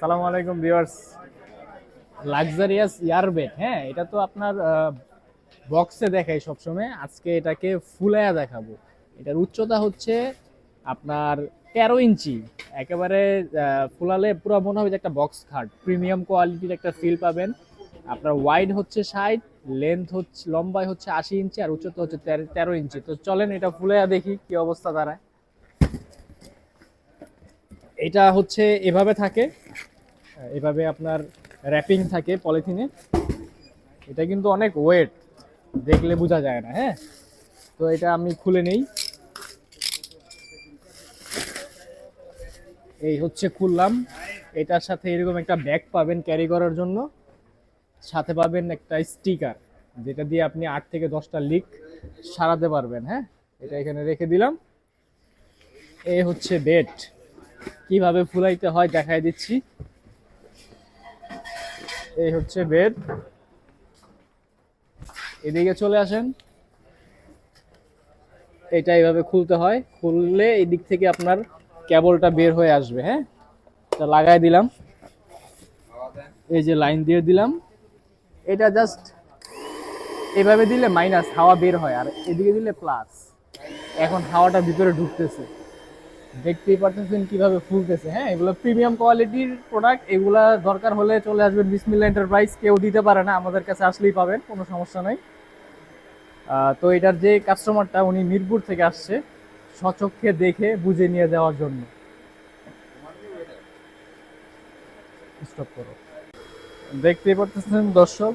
সালামু আলাইকুম viewers. Luxurious ইয়ারবেট হ্যাঁ এটা তো আপনার বক্সে দেখাই সবসময়। আজকে এটাকে ফুলায়া দেখাবো। এটার উচ্চতা হচ্ছে আপনার তেরো ইঞ্চি। একেবারে ফুলালে পুরো মনে হবে যে একটা বক্স খাট। প্রিমিয়াম কোয়ালিটির একটা ফিল পাবেন। আপনার ওয়াইড হচ্ছে ষাট লেন্থ হচ্ছে, লম্বাই হচ্ছে আশি ইঞ্চি আর উচ্চতা হচ্ছে তেরো ইঞ্চি। তো চলেন এটা ফুলায়া দেখি কি অবস্থা দাঁড়ায়। এটা হচ্ছে, এভাবে থাকে। এভাবে আপনার র্যাপিং থাকে পলিথিনে এটা কিন্তু অনেক ওয়েট দেখলে বোঝা যায় না হ্যাঁ? তো এটা আমি খুলে নেই। এই হচ্ছে খুললাম। এটার সাথে এরকম একটা ব্যাগ পাবেন ক্যারি করার জন্য। সাথে পাবেন একটা স্টিকার যেটা দিয়ে আপনি আট থেকে দশটা লিক সারাতে পারবেন হ্যাঁ? এটা এখানে রেখে দিলাম। এ হচ্ছে বেড কীভাবে ফুলাইতে হয় দেখাই দিচ্ছি। এই হচ্ছে বেড এদিকে চলে আসেন। এটা এইভাবে খুলতে হয়। খুললে এই দিক থেকে আপনার কেবলটা বের হয়ে আসবে হ্যাঁ? এটা লাগাই দিলাম। এই যে লাইন দিয়ে দিলাম। এটা জাস্ট এভাবে দিলে মাইনাস হাওয়া বের হয়, আর এদিকে দিলে প্লাস এখন হাওয়াটা ভিতরে ঢুকতেছে। দেখতেই পারতেছেন কীভাবে ফুলতেছে হ্যাঁ? এগুলো প্রিমিয়াম কোয়ালিটির প্রোডাক্ট এগুলা দরকার হলে চলে আসবেন বিসমিল্লা এন্টারপ্রাইজ কেউ দিতে পারে না, আমাদের কাছে আসলেই পাবেন, কোনো সমস্যা নাই। তো এটার যে কাস্টমারটা উনি মিরপুর থেকে আসছে, সচক্ষে দেখে বুঝে নিয়ে যাওয়ার জন্য। স্টপ করো। দেখতেই পারতেছেন দর্শক,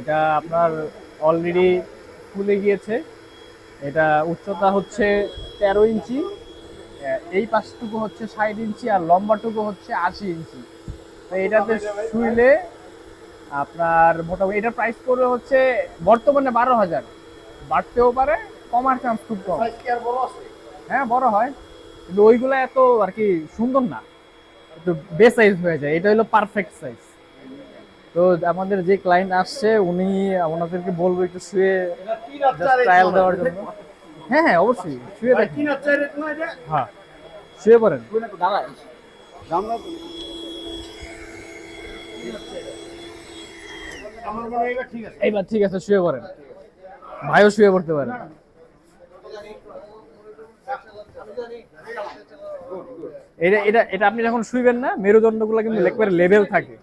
এটা আপনার অলরেডি ফুলে গিয়েছে। এটা উচ্চতা হচ্ছে তেরো ইঞ্চি। এই পাশটুকু হচ্ছে ষাট ইঞ্চি আর লম্বাটুকু হচ্ছে আশি ইঞ্চি। তো এটাতে শুইলে আপনার মোটামুটি এটার প্রাইস পড়বে হচ্ছে বর্তমানে বারো হাজার। বাড়তেও পারে কমার চান্স খুব কম। হ্যাঁ বড় হয়। কিন্তু ওইগুলো এত আর কি সুন্দর না। একটু বে সাইজ হয়ে যায়। এটা হলো পারফেক্ট সাইজ তো আমাদের যে ক্লায়েন্ট আসছে উনি ওনাদেরকে বলব একটু শুয়ে ট্রায়াল দেওয়ার জন্য। হ্যাঁ হ্যাঁ অবশ্যই। শুয়ে দেখেন হ্যাঁ শুয়ে পড়েন। এইবার ঠিক আছে শুয়ে পড়েন। ভাইও শুয়ে পড়তে পারেন এটা এটা এটা আপনি যখন শুইবেন না মেরুদণ্ডগুলো কিন্তু একবারে লেভেল থাকে।